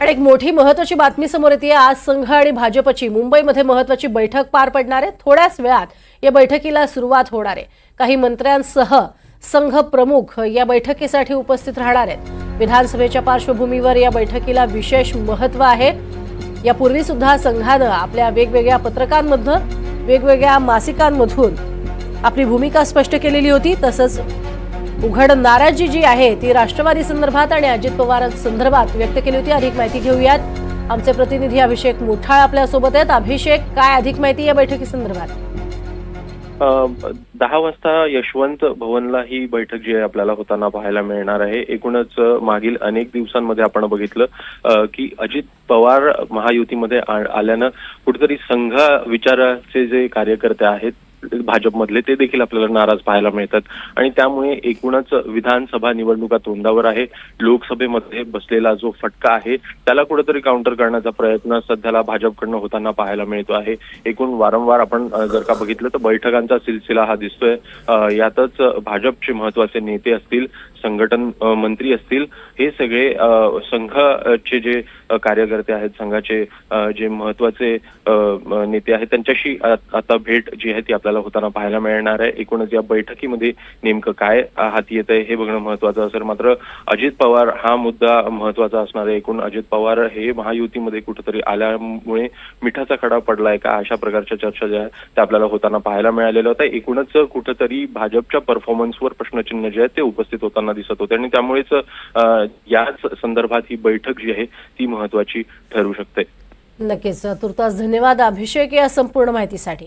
आणि एक मोठी महत्वाची बातमी समोर येते. आज संघ आणि भाजपची मुंबईमध्ये महत्वाची बैठक पार पडणार आहे. थोड्याच वेळात या बैठकीला सुरुवात होणार आहे. काही मंत्र्यांसह संघ प्रमुख या बैठकीसाठी उपस्थित राहणार आहेत. विधानसभेच्या पार्श्वभूमीवर या बैठकीला विशेष महत्त्व आहे. यापूर्वी सुद्धा संघानं आपल्या वेगवेगळ्या पत्रकांमधनं वेगवेगळ्या मासिकांमधून आपली भूमिका स्पष्ट केलेली होती. तसंच उघड नाराजी जी आहे ती राष्ट्रवादी संदर्भात आणि अजित पवारांसंदर्भात व्यक्त केली होती. अधिक माहिती घेऊयात. आमचे प्रतिनिधी अभिषेक मोठाळ आपल्यासोबत आहेत. अभिषेक काय अधिक माहिती या बैठकी संदर्भात? दहा वाजता यशवंत भवनला ही बैठक जी आहे आपल्याला होताना पाहायला मिळणार आहे. एकूणच मागील अनेक दिवसांमध्ये आपण बघितलं की अजित पवार महायुतीमध्ये आ- आल्यानं कुठेतरी संघ विचाराचे जे कार्यकर्ते आहेत भाजपमधले ते देखील आपल्याला नाराज पाहायला मिळतात. आणि त्यामुळे एकूणच विधानसभा निवडणुका तोंडावर आहे. लोकसभेमध्ये बसलेला जो फटका आहे त्याला कुठेतरी काउंटर करण्याचा प्रयत्न सध्याला भाजपकडनं होताना पाहायला मिळतो आहे. एकूण वारंवार आपण जर का बघितलं तर बैठकांचा सिलसिला हा दिसतोय. यातच भाजपचे महत्त्वाचे नेते असतील संघटन मंत्री असतील हे सगळे संघाचे जे कार्यकर्ते आहेत संघाचे जे महत्त्वाचे नेते आहेत त्यांच्याशी आता भेट जी आहे ती आपल्याला होताना पाहायला मिळणार आहे. एकूणच या बैठकीमध्ये नेमकं काय हाती येत आहे हे बघणं महत्वाचं असेल. मात्र अजित पवार हा मुद्दा महत्त्वाचा असणार आहे. एकूण अजित पवार हे महायुतीमध्ये कुठेतरी आल्यामुळे मिठाचा खडा पडलाय का अशा प्रकारच्या चर्चा ज्या आहेत त्या आपल्याला होताना पाहायला मिळालेल्या होत्या. एकूणच कुठेतरी भाजपच्या परफॉर्मन्सवर प्रश्नचिन्ह जे आहेत ते उपस्थित होताना दिसत होते आणि त्यामुळेच याच संदर्भात ही बैठक जी आहे ती महत्वाची ठरू शकते. नक्कीच. तुर्तास धन्यवाद अभिषेक या संपूर्ण माहितीसाठी.